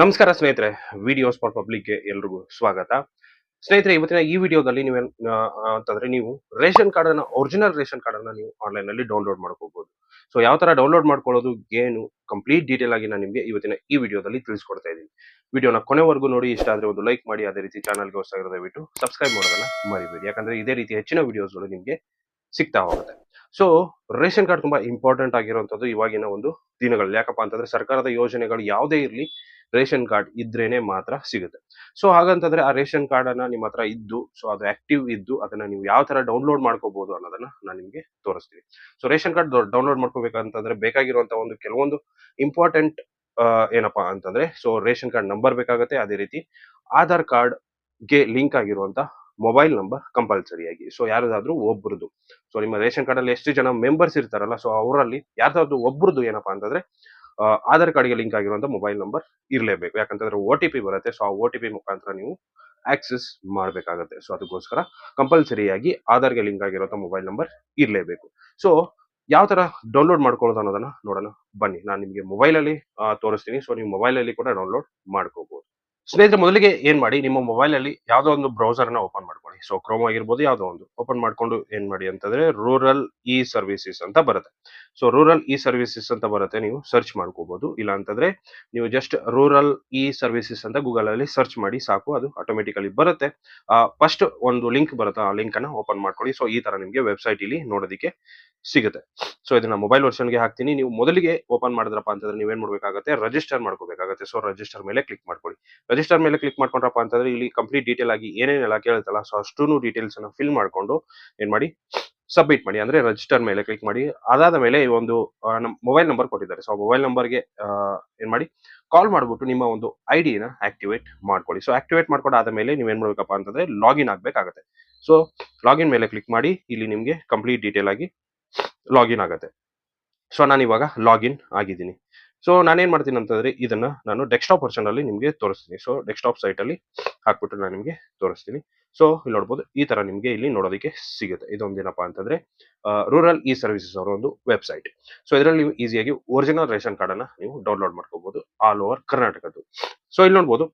ನಮಸ್ಕಾರ ಸ್ನೇಹಿತರೆ videos for public ಎಲ್ರಿಗೂ ಸ್ವಾಗತ. ಸ್ನೇಹಿತರೆ, ಇವತ್ತಿನ ಈ ವಿಡಿಯೋದಲ್ಲಿ ನೀವು ಅಂತಂದ್ರೆ ನೀವು ರೇಷನ್ ಕಾರ್ಡ್ ಅನ್ನ ಒರಿಜಿನಲ್ ರೇಷನ್ ಕಾರ್ಡ್ ಅನ್ನ ನೀವು ಆನ್ಲೈನ್ ಅಲ್ಲಿ ಡೌನ್ಲೋಡ್ ಮಾಡ್ಕೋಬಹುದು ಸೊ ಯಾವ ತರ ಡೌನ್ಲೋಡ್ ಮಾಡ್ಕೊಳ್ಳೋದು, ಏನು ಕಂಪ್ಲೀಟ್ ಡೀಟೇಲ್ ಆಗಿ ನಾನು ನಿಮಗೆ ಇವತ್ತಿನ ಈ ವಿಡಿಯೋದಲ್ಲಿ ತಿಳಿಸ್ಕೊಡ್ತಾ ಇದ್ದೀನಿ. ವಿಡಿಯೋನ ಕೊನೆವರೆಗೂ ನೋಡಿ, ಇಷ್ಟ ಆದ್ರೆ ಒಂದು ಲೈಕ್ ಮಾಡಿ, ಅದೇ ರೀತಿ ಚಾನಲ್ಗೆ ಹೊಸ ದಯವಿಟ್ಟು ಸಬ್ಸ್ಕ್ರೈಬ್ ಮಾಡೋದನ್ನ ಮರಿಬೇಡಿ. ಯಾಕಂದ್ರೆ ಇದೇ ರೀತಿ ಹೆಚ್ಚಿನ ವಿಡಿಯೋಸ್ಗಳು ನಿಮಗೆ ಸಿಗ್ತಾ ಹೋಗುತ್ತೆ. ಸೊ ರೇಷನ್ ಕಾರ್ಡ್ ತುಂಬಾ ಇಂಪಾರ್ಟೆಂಟ್ ಆಗಿರುವಂತದ್ದು ಇವಾಗಿನ ಒಂದು ದಿನಗಳಲ್ಲಿ. ಯಾಕಪ್ಪ ಅಂತಂದ್ರೆ ಸರ್ಕಾರದ ಯೋಜನೆಗಳು ಯಾವುದೇ ಇರಲಿ ರೇಷನ್ ಕಾರ್ಡ್ ಇದ್ರೇನೆ ಮಾತ್ರ ಸಿಗುತ್ತೆ. ಸೊ ಹಾಗಂತಂದ್ರೆ ಆ ರೇಷನ್ ಕಾರ್ಡ್ ಅನ್ನ ನಿಮ್ಮ ಹತ್ರ ಇದ್ದು ಸೊ ಅದು ಆಕ್ಟಿವ್ ಇದ್ದು, ಅದನ್ನ ನೀವು ಯಾವ ತರ ಡೌನ್ಲೋಡ್ ಮಾಡ್ಕೋಬಹುದು ಅನ್ನೋದನ್ನ ನಾನು ನಿಮ್ಗೆ ತೋರಿಸ್ತೀನಿ. ಸೊ ರೇಷನ್ ಕಾರ್ಡ್ ಡೌನ್ಲೋಡ್ ಮಾಡ್ಕೋಬೇಕಂತಂದ್ರೆ ಬೇಕಾಗಿರುವಂತ ಒಂದು ಕೆಲವೊಂದು ಇಂಪಾರ್ಟೆಂಟ್ ಏನಪ್ಪಾ ಅಂತಂದ್ರೆ ಸೊ ರೇಷನ್ ಕಾರ್ಡ್ ನಂಬರ್ ಬೇಕಾಗುತ್ತೆ, ಅದೇ ರೀತಿ ಆಧಾರ್ ಕಾರ್ಡ್ಗೆ ಲಿಂಕ್ ಆಗಿರುವಂತ ಮೊಬೈಲ್ ನಂಬರ್ ಕಂಪಲ್ಸರಿಯಾಗಿ ಸೊ ಯಾರದಾದ್ರೂ ಒಬ್ರದ್ದು ಸೊ ನಿಮ್ಮ ರೇಷನ್ ಕಾರ್ಡ್ ಅಲ್ಲಿ ಎಷ್ಟು ಜನ ಮೆಂಬರ್ಸ್ ಇರ್ತಾರಲ್ಲ ಸೊ ಅವರಲ್ಲಿ ಯಾರ್ದಾದ್ರು ಒಬ್ರದ್ದು ಏನಪ್ಪಾ ಅಂತಂದ್ರೆ ಆಧಾರ್ ಕಾರ್ಡ್ಗೆ ಲಿಂಕ್ ಆಗಿರುವಂಥ ಮೊಬೈಲ್ ನಂಬರ್ ಇರಲೇಬೇಕು. ಯಾಕಂತಂದ್ರೆ ಒ ಟಿ ಪಿ ಬರುತ್ತೆ. ಸೊ, ಆ ಒ ಟಿ ಪಿ ಮುಖಾಂತರ ನೀವು ಆಕ್ಸೆಸ್ ಮಾಡಬೇಕಾಗತ್ತೆ. ಸೊ, ಅದಕ್ಕೋಸ್ಕರ ಕಂಪಲ್ಸರಿಯಾಗಿ ಆಧಾರ್ಗೆ ಲಿಂಕ್ ಆಗಿರುವಂತಹ ಮೊಬೈಲ್ ನಂಬರ್ ಇರಲೇಬೇಕು. ಸೊ, ಯಾವ ತರ ಡೌನ್ಲೋಡ್ ಮಾಡ್ಕೊಳ್ಳೋದು ಅನ್ನೋದನ್ನ ನೋಡೋಣ. ಬನ್ನಿ, ನಾನು ನಿಮಗೆ ಮೊಬೈಲ್ ಅಲ್ಲಿ ತೋರಿಸ್ತೀನಿ. ಸೊ, ನೀವು ಮೊಬೈಲ್ ಅಲ್ಲಿ ಕೂಡ ಡೌನ್ಲೋಡ್ ಮಾಡ್ಕೋಬಹುದು ಸ್ನೇಹಿತರೆ, ಮೊದಲಿಗೆ ಏನ್ ಮಾಡಿ, ನಿಮ್ಮ ಮೊಬೈಲ್ ಅಲ್ಲಿ ಯಾವ್ದೋ ಒಂದು ಬ್ರೌಸರ್ನ ಓಪನ್ ಮಾಡ್ಕೊಳ್ಳಿ. ಸೊ ಕ್ರೋಮ್ ಆಗಿರ್ಬೋದು, ಯಾವ್ದೋ ಒಂದು. ಓಪನ್ ಮಾಡ್ಕೊಂಡು ಏನ್ ಮಾಡಿ ಅಂತಂದ್ರೆ ರೂರಲ್ ಇ ಸರ್ವಿಸಸ್ ಅಂತ ಬರುತ್ತೆ. ಸೊ ರೂರಲ್ ಇ ಸರ್ವಿಸಸ್ ಅಂತ ಬರುತ್ತೆ, ನೀವು ಸರ್ಚ್ ಮಾಡ್ಕೋಬಹುದು ಇಲ್ಲ ಅಂತಂದ್ರೆ, ನೀವು ಜಸ್ಟ್ ರೂರಲ್ ಇ ಸರ್ವಿಸಸ್ ಅಂತ ಗೂಗಲ್ ಅಲ್ಲಿ ಸರ್ಚ್ ಮಾಡಿ ಸಾಕು, ಅದು ಆಟೋಮೆಟಿಕಲಿ ಬರುತ್ತೆ. ಫಸ್ಟ್ ಒಂದು ಲಿಂಕ್ ಬರುತ್ತೆ, ಆ ಲಿಂಕ್ ಅನ್ನ ಓಪನ್ ಮಾಡ್ಕೊಳ್ಳಿ. ಸೊ ಈ ತರ ನಿಮಗೆ ವೆಬ್ಸೈಟ್ ಇಲ್ಲಿ ನೋಡೋದಕ್ಕೆ ಸಿಗುತ್ತೆ. ಸೊ ಇದನ್ನ ಮೊಬೈಲ್ ವರ್ಷನ್ಗೆ ಹಾಕ್ತೀನಿ. ನೀವು ಮೊದಲಿಗೆ ಓಪನ್ ಮಾಡಿದ್ರಪ್ಪ ಅಂತಂದ್ರೆ, ನೀವೇನ್ ಮಾಡ್ಬೇಕಾಗುತ್ತೆ ರಿಜಿಸ್ಟರ್ ಮಾಡ್ಕೋಬೇಕಾಗುತ್ತೆ. ಸೊ ರಿಜಿಸ್ಟರ್ ಮೇಲೆ ಕ್ಲಿಕ್ ಮಾಡ್ಕೊಳ್ಳಿ. ರಿಜಿಸ್ಟರ್ ಮೇಲೆ ಕ್ಲಿಕ್ ಮಾಡ್ಕೊಂಡ್ರಪ್ಪ ಅಂತಂದ್ರೆ ಇಲ್ಲಿ ಕಂಪ್ಲೀಟ್ ಡೀಟೇಲ್ ಆಗಿ ಏನೇನೆಲ್ಲ ಕೇಳುತ್ತಲ್ಲ ಸೊ ಅಷ್ಟೂ ಡೀಟೇಲ್ಸ್ ಅನ್ನು ಫಿಲ್ ಮಾಡಿಕೊಂಡು ಏನ್ ಮಾಡಿ ಸಬ್ಮಿಟ್ ಮಾಡಿ, ಅಂದ್ರೆ ರಿಜಿಸ್ಟರ್ ಮೇಲೆ ಕ್ಲಿಕ್ ಮಾಡಿ. ಅದಾದ ಮೇಲೆ ಈ ಒಂದು ಮೊಬೈಲ್ ನಂಬರ್ ಕೊಟ್ಟಿದ್ದಾರೆ. ಸೊ ಮೊಬೈಲ್ ನಂಬರ್ಗೆ ಏನ್ ಮಾಡಿ ಕಾಲ್ ಮಾಡಿಬಿಟ್ಟು ನಿಮ್ಮ ಒಂದು ಐ ನ ಆಕ್ಟಿವೇಟ್ ಮಾಡ್ಕೊಳ್ಳಿ. ಸೊ ಆಕ್ಟಿವೇಟ್ ಮಾಡ್ಕೊಂಡು ಆದ ಮೇಲೆ ನೀವೇನ್ ಮಾಡ್ಬೇಕಪ್ಪ ಅಂತಂದ್ರೆ ಲಾಗಿನ್ ಆಗ್ಬೇಕಾಗತ್ತೆ. ಸೊ ಲಾಗಿನ್ ಮೇಲೆ ಕ್ಲಿಕ್ ಮಾಡಿ, ಇಲ್ಲಿ ನಿಮ್ಗೆ ಕಂಪ್ಲೀಟ್ ಡೀಟೇಲ್ ಆಗಿ ಲಾಗಿನ್ ಆಗುತ್ತೆ. ಸೊ ನಾನು ಇವಾಗ ಲಾಗಿನ್ ಆಗಿದ್ದೀನಿ. ಸೊ ನಾನೇನ್ ಮಾಡ್ತೀನಿ ಅಂತಂದ್ರೆ, ಇದನ್ನ ನಾನು ಡೆಸ್ಕ್ಟಾಪ್ ವರ್ಷನ್ ಅಲ್ಲಿ ನಿಮಗೆ ತೋರಿಸ್ತೀನಿ. ಸೊ ಡೆಸ್ಕ್ಟಾಪ್ ಸೈಟ್ ಅಲ್ಲಿ ಹಾಕ್ಬಿಟ್ಟು ನಾನು ನಿಮಗೆ ತೋರಿಸ್ತೀನಿ. ಸೊ ಇಲ್ಲಿ ನೋಡ್ಬೋದು, ಈ ತರ ನಿಮಗೆ ಇಲ್ಲಿ ನೋಡೋದಕ್ಕೆ ಸಿಗುತ್ತೆ. ಇದೊಂದೇನಪ್ಪ ಅಂತಂದ್ರೆ ರೂರಲ್ ಇ ಸರ್ವಿಸಸ್ ಅವರ ಒಂದು ವೆಬ್ಸೈಟ್ ಸೊ ಇದರಲ್ಲಿ ನೀವು ಈಸಿಯಾಗಿ ಒರಿಜಿನಲ್ ರೇಷನ್ ಕಾರ್ಡ್ ಅನ್ನ ನೀವು ಡೌನ್ಲೋಡ್ ಮಾಡ್ಕೋಬಹುದು ಆಲ್ ಓವರ್ ಕರ್ನಾಟಕದ್ದು. ಸೊ ಇಲ್ಲಿ ನೋಡ್ಬೋದು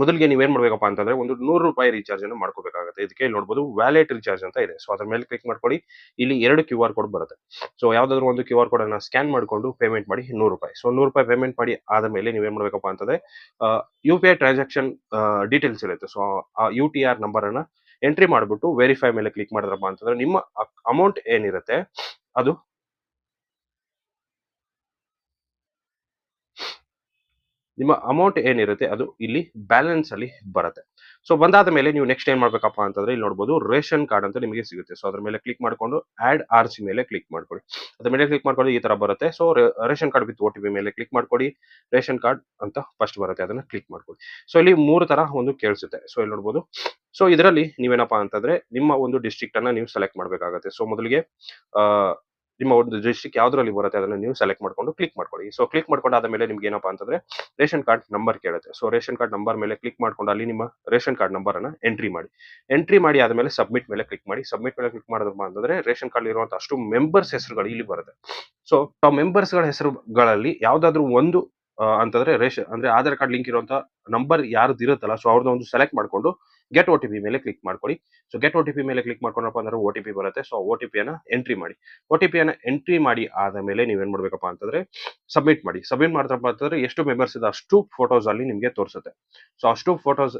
ಮೊದಲಿಗೆ ನೀವೇನ್ ಮಾಡ್ಬೇಕಪ್ಪ ಅಂತಂದ್ರೆ ಒಂದು ನೂರು ರೂಪಾಯಿ ರೀಚಾರ್ಜ್ ಅನ್ನು ಮಾಡ್ಕೋಬೇಕಾಗುತ್ತೆ. ಇದಕ್ಕೆ ಇಲ್ಲಿ ನೋಡ್ಬೋದು ವ್ಯಾಲೆಟ್ ರೀಚಾರ್ಜ್ ಅಂತ ಇದೆ. ಸೊ ಅದ್ರ ಮೇಲೆ ಕ್ಲಿಕ್ ಮಾಡ್ಕೊಳ್ಳಿ. ಇಲ್ಲಿ ಎರಡು ಕ್ಯೂ ಆರ್ ಕೋಡ್ ಬರುತ್ತೆ. ಸೊ ಯಾವ್ದಾದ್ರು ಒಂದು ಕ್ಯೂ ಆರ್ ಕೋಡ್ ಅನ್ನ ಸ್ಕ್ಯಾನ್ ಮಾಡಿಕೊಂಡು ಪೇಮೆಂಟ್ ಮಾಡಿ ನೂರು ರೂಪಾಯಿ. ಸೊ ನೂರು ರೂಪಾಯಿ ಪೇಮೆಂಟ್ ಮಾಡಿ ಆದ ಮೇಲೆ ನೀವೇನ್ ಮಾಡ್ಬೇಕಪ್ಪ ಅಂತಂದ್ರೆ U P I transaction details ಇರುತ್ತೆ. ಸೊ ಆ ಯು ಟಿ ಆರ್ ನಂಬರ್ ಅನ್ನ ಎಂಟ್ರಿ ಮಾಡ್ಬಿಟ್ಟು ವೆರಿಫೈ ಮೇಲೆ ಕ್ಲಿಕ್ ಮಾಡಿದ್ರಪ್ಪ ಅಂತಂದ್ರೆ ನಿಮ್ಮ ಅಮೌಂಟ್ ಏನಿರುತ್ತೆ, ಅದು ನಿಮ್ಮ ಅಮೌಂಟ್ ಏನಿರುತ್ತೆ ಅದು ಇಲ್ಲಿ ಬ್ಯಾಲೆನ್ಸ್ ಅಲ್ಲಿ ಬರುತ್ತೆ. ಸೊ ಬಂದಾದ ಮೇಲೆ ನೀವು ನೆಕ್ಸ್ಟ್ ಏನ್ ಮಾಡ್ಬೇಕಪ್ಪ ಅಂತಂದ್ರೆ ಇಲ್ಲಿ ನೋಡ್ಬೋದು ರೇಷನ್ ಕಾರ್ಡ್ ಅಂತ ನಿಮಗೆ ಸಿಗುತ್ತೆ. ಸೊ ಅದ್ರ ಮೇಲೆ ಕ್ಲಿಕ್ ಮಾಡ್ಕೊಂಡು ಆಡ್ ಆರ್ ಸಿ ಮೇಲೆ ಕ್ಲಿಕ್ ಮಾಡ್ಕೊಳ್ಳಿ. ಅದ್ರ ಮೇಲೆ ಕ್ಲಿಕ್ ಮಾಡ್ಕೊಂಡು ಈ ತರ ಬರುತ್ತೆ. So ration card with O T P ಮೇಲೆ ಕ್ಲಿಕ್ ಮಾಡ್ಕೊಡಿ ರೇಷನ್ ಕಾರ್ಡ್ ಅಂತ ಫಸ್ಟ್ ಬರುತ್ತೆ, ಅದನ್ನ ಕ್ಲಿಕ್ ಮಾಡ್ಕೊಳ್ಳಿ. ಸೊ ಇಲ್ಲಿ ಮೂರು ತರ ಒಂದು ಕೇಳಿಸುತ್ತೆ. ಸೊ ಇಲ್ಲಿ ನೋಡ್ಬೋದು. ಸೊ ಇದರಲ್ಲಿ ನೀವೇನಪ್ಪ ಅಂತಂದ್ರೆ ನಿಮ್ಮ ಒಂದು ಡಿಸ್ಟ್ರಿಕ್ಟ್ ಅನ್ನ ನೀವು ಸೆಲೆಕ್ಟ್ ಮಾಡಬೇಕಾಗುತ್ತೆ. ಸೊ ಮೊದಲಿಗೆ ನಿಮ್ಮ ಒಂದು ಡಿಸ್ಟ್ರಿಕ್ಟ್ ಯಾವ್ದ್ರಲ್ಲಿ ಬರುತ್ತೆ ಅದನ್ನ ನೀವು ಸೆಲೆಕ್ಟ್ ಮಾಡ್ಕೊಂಡು ಕ್ಲಿಕ್ ಮಾಡ್ಕೊಳ್ಳಿ. ಸೊ ಕ್ಲಿಕ್ ಮಾಡ್ಕೊಂಡಾದ ಮೇಲೆ ನಿಮ್ಗೆ ಏನಪ್ಪಾ ಅಂತಂದ್ರೆ ರೇಷನ್ ಕಾರ್ಡ್ ನಂಬರ್ ಕೇಳುತ್ತೆ. ಸೊ ರೇಷನ್ ಕಾರ್ಡ್ ನಂಬರ್ ಮೇಲೆ ಕ್ಲಿಕ್ ಮಾಡ್ಕೊಂಡು ಅಲ್ಲಿ ನಿಮ್ಮ ರೇಷನ್ ಕಾರ್ಡ್ ನಂಬರ್ ಅನ್ನ ಎಂಟ್ರಿ ಮಾಡಿ. ಎಂಟ್ರಿ ಮಾಡಿ ಆದ್ಮೇಲೆ ಸಬ್ಮಿಟ್ ಮೇಲೆ ಕ್ಲಿಕ್ ಮಾಡಿ. ಸಬ್ಮಿಟ್ ಮೇಲೆ ಕ್ಲಿಕ್ ಮಾಡಿದ್ರಪ್ಪ ಅಂತಂದ್ರೆ ರೇಷನ್ ಕಾರ್ಡ್ ಇರುವಂತ ಅಷ್ಟು ಮೆಂಬರ್ಸ್ ಹೆಸರುಗಳು ಇಲ್ಲಿ ಬರುತ್ತೆ. ಸೊ ಆ ಮೆಂಬರ್ಸ್ಗಳ ಹೆಸರುಗಳಲ್ಲಿ ಯಾವ್ದಾದ್ರು ಒಂದು ಅಂತಂದ್ರೆ ರೇಷನ್ ಅಂದ್ರೆ ಆಧಾರ್ ಕಾರ್ಡ್ ಲಿಂಕ್ ಇರುವಂತ ನಂಬರ್ ಯಾರ್ದು ಇರುತ್ತಲ್ಲ ಸೊ ಅವ್ರದ್ದು ಒಂದು ಸೆಲೆಕ್ಟ್ ಮಾಡ್ಕೊಂಡು ಗೆಟ್ ಒ ಟಿ ಪಿ ಮೇಲೆ ಕ್ಲಿಕ್ ಮಾಡ್ಕೊಳ್ಳಿ. So get O T P ಮೇಲೆ ಕ್ಲಿಕ್ ಮಾಡ್ಕೊಂಡಪ್ಪ ಅಂದ್ರೆ ಒ ಟಿ ಪಿ ಬರುತ್ತೆ. ಸೊ ಒ ಟಿ ಪಿಯನ್ನ ಎಂಟ್ರಿ ಮಾಡಿ. ಒ ಟಿ ಪಿಯನ್ನ ಎಂಟ್ರಿ ಮಾಡಿ ಆದ ಮೇಲೆ ನೀವೇನ್ ಮಾಡ್ಬೇಕಪ್ಪ ಅಂತಂದ್ರೆ ಸಬ್ಮಿಟ್ ಮಾಡಿ. ಸಬ್ಮಿಟ್ ಮಾಡ್ತಪ್ಪ ಅಂತಂದ್ರೆ ಎಷ್ಟು ಮೆಂಬರ್ಸ್ ಇದೆ ಅಷ್ಟು ಫೋಟೋಸ್ ಅಲ್ಲಿ ನಿಮಗೆ ತೋರಿಸುತ್ತೆ. ಸೊ ಅಷ್ಟು ಫೋಟೋಸ್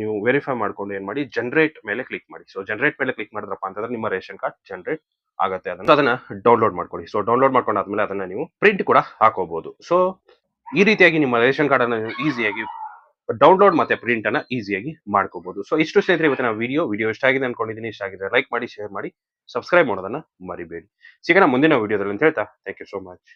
ನೀವು ವೆರಿಫೈ ಮಾಡ್ಕೊಂಡು ಏನ್ ಮಾಡಿ ಜನರೇಟ್ ಮೇಲೆ ಕ್ಲಿಕ್ ಮಾಡಿ. ಸೊ ಜನರೇಟ್ ಮೇಲೆ ಕ್ಲಿಕ್ ಮಾಡಿದ್ರಪ್ಪ ಅಂತಂದ್ರೆ ನಿಮ್ಮ ರೇಷನ್ ಕಾರ್ಡ್ ಜನರೇಟ್ ಆಗುತ್ತೆ ಅದನ್ನ. ಅದನ್ನ ಡೌನ್ಲೋಡ್ ಮಾಡ್ಕೊಳ್ಳಿ. ಸೊ ಡೌನ್ಲೋಡ್ ಮಾಡ್ಕೊಂಡಾದ್ಮೇಲೆ ಅದನ್ನ ನೀವು ಪ್ರಿಂಟ್ ಕೂಡ ಹಾಕೋಬಹುದು ಸೊ ಈ ರೀತಿಯಾಗಿ ನಿಮ್ಮ ರೇಷನ್ ಕಾರ್ಡ್ ಅನ್ನು ಈಸಿಯಾಗಿ ಡೌನ್ಲೋಡ್ ಮತ್ತೆ ಪ್ರಿಂಟ್ ಅನ್ನ ಈಸಿಯಾಗಿ ಮಾಡ್ಕೋಬಹುದು ಸೊ ಇಷ್ಟು ಸ್ನೇಹಿತರೆ, ಇವತ್ತಿನ ವಿಡಿಯೋ ವಿಡಿಯೋ ಇಷ್ಟ ಆಗಿದೆ ಅನ್ಕೊಂಡಿದ್ದೀನಿ. ಇಷ್ಟ ಆಗಿದೆ ಲೈಕ್ ಮಾಡಿ ಶೇರ್ ಮಾಡಿ ಸಬ್ಸ್ಕ್ರೈಬ್ ಮಾಡೋದನ್ನ ಮರಿಬೇಡಿ. ಸಿಗೋಣ ಮುಂದಿನ ವಿಡಿಯೋದಲ್ಲಿ ಅಂತ ಹೇಳ್ತಾ ಥ್ಯಾಂಕ್ ಯು ಸೋ ಮಚ್